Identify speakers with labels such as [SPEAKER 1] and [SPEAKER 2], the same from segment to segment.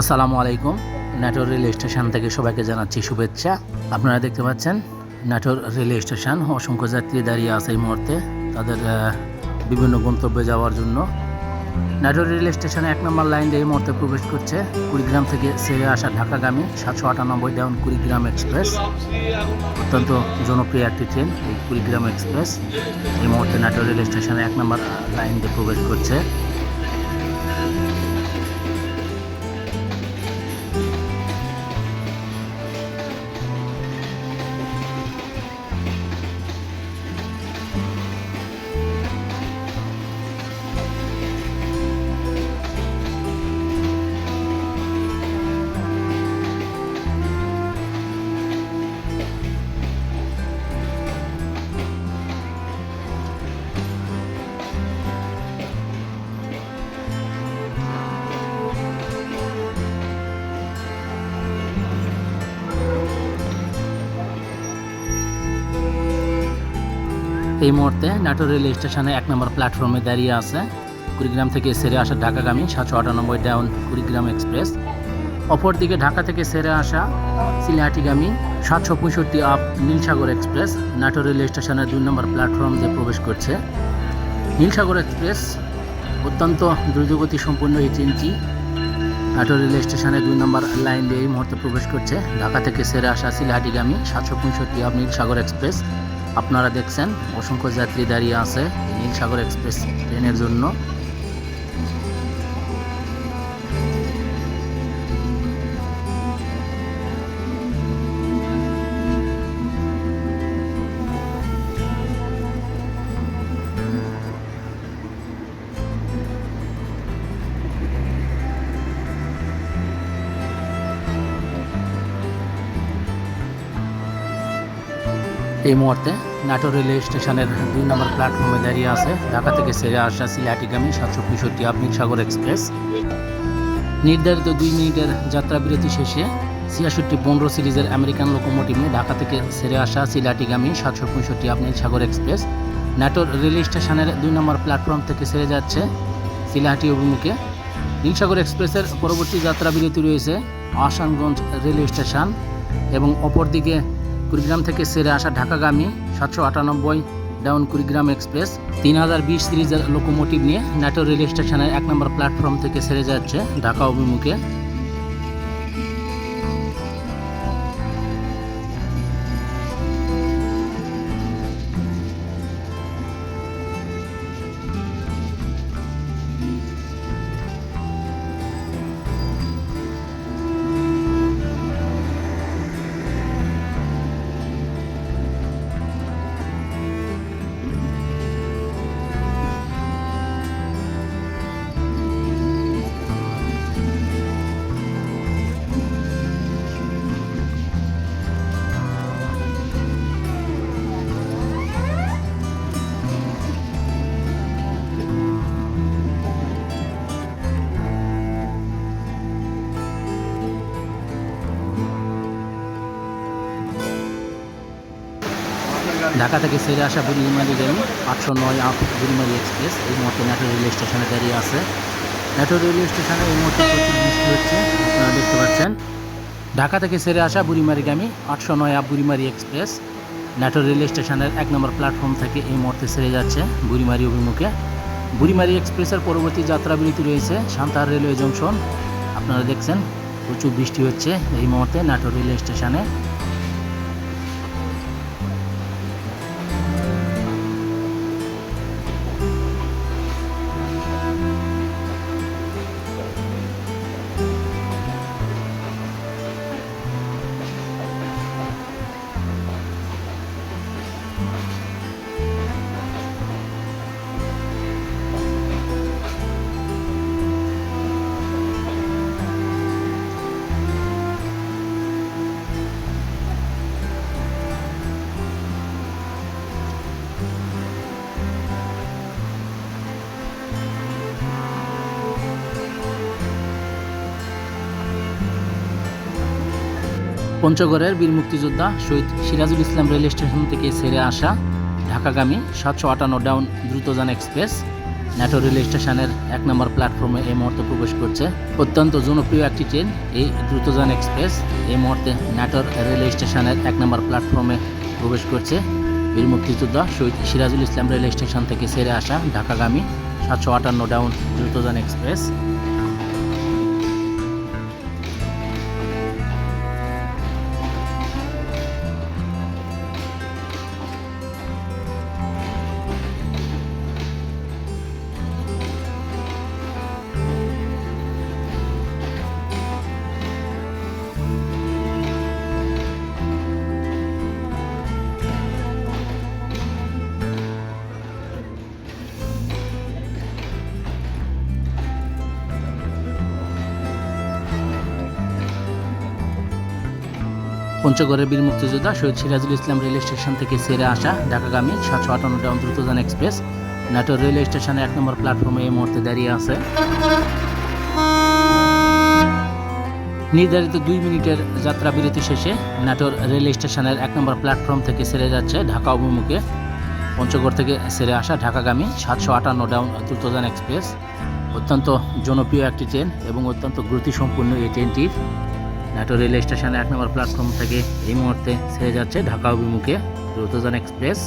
[SPEAKER 1] আসসালামু আলাইকুম। Natore rail station থেকে সবাইকে জানাচ্ছি শুভেচ্ছা। আপনারা দেখতে পাচ্ছেন, নাটোর রেল স্টেশন অসংখ্য যাত্রী দাঁড়িয়ে আছে এই মুহূর্তে। তাদের বিভিন্ন গন্তব্যে যাওয়ার জন্য। নাটোর রেল স্টেশনে এক নম্বর লাইন দিয়ে এই মুহূর্তে প্রবেশ করছে। কুড়িগ্রাম থেকে সেরে আসা ঢাকাগামী সাতশো আটানব্বই ডাউন কুড়িগ্রাম এক্সপ্রেস অত্যন্ত জনপ্রিয় একটি ট্রেন, এই কুড়িগ্রাম এক্সপ্রেস এই মুহূর্তে নাটোর রেল স্টেশনে এক নম্বর লাইন দিয়ে প্রবেশ করছে। এই মুহূর্তে নাটোর রেল স্টেশনে এক নম্বর প্ল্যাটফর্মে দাঁড়িয়ে আছে কুড়িগ্রাম থেকে সেরে আসা ঢাকাগামী সাতশো আটানব্বই ডাউন কুড়িগ্রাম এক্সপ্রেস। অপরদিকে ঢাকা থেকে সেরে আসা সিলিহাটিগামী সাতশো পঁয়ষট্টি up Nilsagar express Natore rail স্টেশনের দুই নম্বর প্ল্যাটফর্ম দিয়ে প্রবেশ করছে। নীলসাগর এক্সপ্রেস অত্যন্ত দ্রুতগতি সম্পন্ন এই ট্রেনটি নাটোর রেল স্টেশনে দুই নম্বর লাইন দিয়ে এই মুহূর্তে প্রবেশ করছে। ঢাকা থেকে সেরে আসা সিলহাটিগামী সাতশো পঁয়ষট্টি আপ নীলসাগর এক্সপ্রেস। আপনারা দেখছেন অসংখ্য যাত্রী দাঁড়িয়ে আছে নীল সাগর এক্সপ্রেস ট্রেনের জন্য। এই মুহূর্তে নাটোর রেল স্টেশনের দুই নম্বর প্ল্যাটফর্মে দাঁড়িয়ে আছে ঢাকা থেকে সেরে আসা সিলাটিগামী সাতশো পঁয়ষট্টি সাগর এক্সপ্রেস। নির্ধারিত দুই মিনিটের যাত্রা বিরতি শেষে ছিয়াষট্টি পনেরো সিরিজের আমেরিকান লোকোমোটিভ নিয়ে ঢাকা থেকে সেরে আসা সিলাটিগামী সাতশো পঁয়ষট্টি সাগর এক্সপ্রেস নাটোর রেল স্টেশনের দুই নম্বর প্ল্যাটফর্ম থেকে সেরে যাচ্ছে সিলাহাটি অভিমুখে। নীলসাগর এক্সপ্রেসের পরবর্তী যাত্রা বিরতি রয়েছে আসানগঞ্জ রেল স্টেশন এবং অপরদিকে কুড়িগ্রাম থেকে সেরে আসা ঢাকাগামী সাতশো আটানব্বই ডাউন কুড়িগ্রাম এক্সপ্রেস, তিন হাজার বিশ সিরিজের লোকোমোটিভ নিয়ে নাটোর রেল স্টেশনের এক নম্বর প্ল্যাটফর্ম থেকে সেরে যাচ্ছে ঢাকা অভিমুখে। ঢাকা থেকে সেরে আসা বুড়িমারি গাড়ি আটশো নয় আপ বুড়িমারি এক্সপ্রেস। এই মুহূর্তে নাটোর রেল স্টেশনে দাঁড়িয়ে আছে। নাটোর রেল স্টেশনে এই মুহূর্তে প্রচুর বৃষ্টি হচ্ছে, আপনারা দেখতে পাচ্ছেন। ঢাকা থেকে সেরে আসা বুড়িমারিগামী আটশো নয় up Burimari express. Natore rail স্টেশনের এক নম্বর প্ল্যাটফর্ম থেকে এই মুহূর্তে সেরে যাচ্ছে বুড়িমারি অভিমুখে। বুড়িমারি এক্সপ্রেসের পরবর্তী যাত্রা বিরতি রয়েছে সান্তার রেলওয়ে জংশন। আপনারা দেখছেন, প্রচুর বৃষ্টি হচ্ছে। এই মুহূর্তে নাটোর রেল স্টেশনে পঞ্চগড়ের বীর মুক্তিযোদ্ধা শহীদ সিরাজুল ইসলাম রেল স্টেশন থেকে ছেড়ে আসা ঢাকাগামী সাতশো আটান্ন down Drutojan express Natore rail স্টেশনের এক নম্বর প্ল্যাটফর্মে এই মুহূর্তে প্রবেশ করছে। অত্যন্ত জনপ্রিয় একটি ট্রেন, এই দ্রুতযান এক্সপ্রেস এই মুহূর্তে ন্যাটোর রেল স্টেশনের এক নম্বর প্ল্যাটফর্মে প্রবেশ করছে। বীর মুক্তিযোদ্ধা শহীদ সিরাজুল ইসলাম রেল স্টেশন থেকে সেরে আসা ঢাকাগামী সাতশো আটান্ন ডাউন দ্রুতযান এক্সপ্রেস। পঞ্চগড়ের বীর মুক্তিযোদ্ধা শহীদ সিরাজুল ইসলাম রেল স্টেশন থেকে সেরে আসা ঢাকাগামী সাতশো আটান্ন down Drutojan express. Natore rail স্টেশনে এক নম্বর প্ল্যাটফর্মে এই মুহূর্তে দাঁড়িয়ে আছে। নির্ধারিত দুই মিনিটের যাত্রা বিরতি শেষে নাটোর রেল স্টেশনের এক নম্বর প্ল্যাটফর্ম থেকে সেরে যাচ্ছে ঢাকা অভিমুখে। পঞ্চগড় থেকে সেরে আসা ঢাকাগামী সাতশো আটান্ন ডাউন দ্রুতযান এক্সপ্রেস। অত্যন্ত জনপ্রিয় একটি ট্রেন এবং অত্যন্ত গতিসম্পন্ন এই ট্রেনটির নাটোর রেল স্টেশনে এক নম্বর প্ল্যাটফর্ম থেকে এই মুহূর্তে ছেড়ে যাচ্ছে ঢাকা অভিমুখে দ্রুতযান এক্সপ্রেস।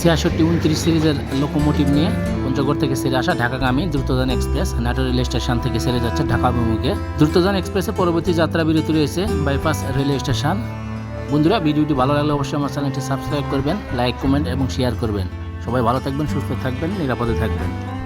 [SPEAKER 1] ছিয়াষট্টি উনত্রিশ সিরিজের লোকোমোটিভ নিয়ে পঞ্চগড় থেকে সেরে আসা ঢাকাগামী Drutojan express Natore rail station থেকে ছেড়ে যাচ্ছে ঢাকা অভিমুখে। দ্রুতযান এক্সপ্রেসে পরবর্তী যাত্রা বিরতি রয়েছে বাইপাস রেল স্টেশন। বন্ধুরা, ভিডিওটি ভালো লাগলে অবশ্যই আমার চ্যানেলটি সাবস্ক্রাইব করবেন, লাইক, কমেন্ট এবং শেয়ার করবেন। সবাই ভালো থাকবেন, সুস্থ থাকবেন, নিরাপদে থাকবেন।